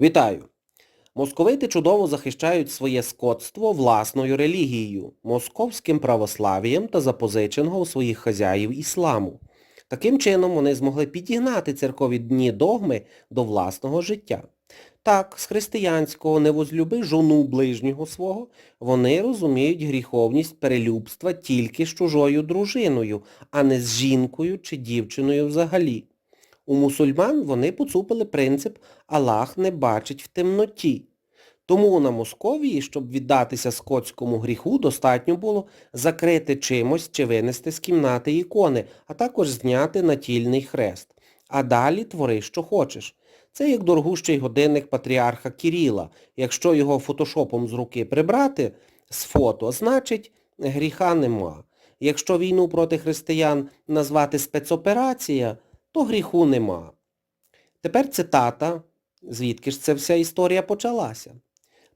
Вітаю! Московити чудово захищають своє скотство власною релігією, московським православ'ям та запозиченого у своїх хазяїв ісламу. Таким чином вони змогли підігнати церкові дні догми до власного життя. Так, з християнського «не возлюби жону ближнього свого» вони розуміють гріховність перелюбства тільки з чужою дружиною, а не з жінкою чи дівчиною взагалі. У мусульман вони поцупили принцип «Аллах не бачить в темноті». Тому на Московії, щоб віддатися скотському гріху, достатньо було закрити чимось чи винести з кімнати ікони, а також зняти натільний хрест. А далі твори, що хочеш. Це як дорогущий годинник патріарха Кіріла. Якщо його фотошопом з руки прибрати з фото, значить гріха нема. Якщо війну проти християн назвати спецоперація, то гріху нема. Тепер цитата, звідки ж ця вся історія почалася.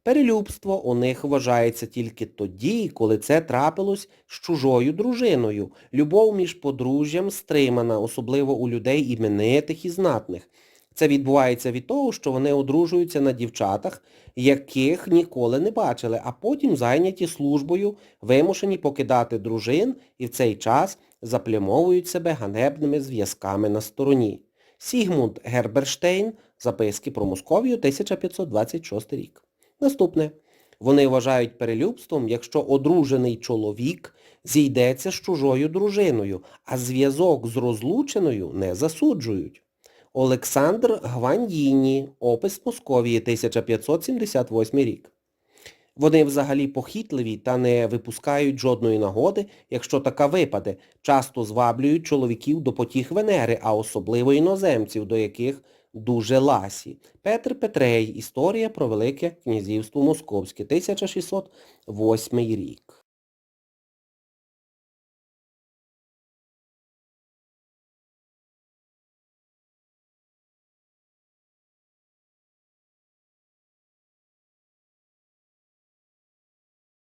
Перелюбство у них вважається тільки тоді, коли це трапилось з чужою дружиною. Любов між подружжям стримана, особливо у людей іменитих і знатних. Це відбувається від того, що вони одружуються на дівчатах, яких ніколи не бачили, а потім зайняті службою, вимушені покидати дружин і в цей час заплямовують себе ганебними зв'язками на стороні. Сігмунд Герберштейн, записки про Московію, 1526 рік. Наступне. Вони вважають перелюбством, якщо одружений чоловік зійдеться з чужою дружиною, а зв'язок з розлученою не засуджують. Олександр Гвандіні, опис Московії, 1578 рік. Вони взагалі похитливі та не випускають жодної нагоди, якщо така випаде, часто зваблюють чоловіків до потіх Венери, а особливо іноземців, до яких дуже ласі. Петр Петрей. Історія про Велике князівство Московське. 1608 рік.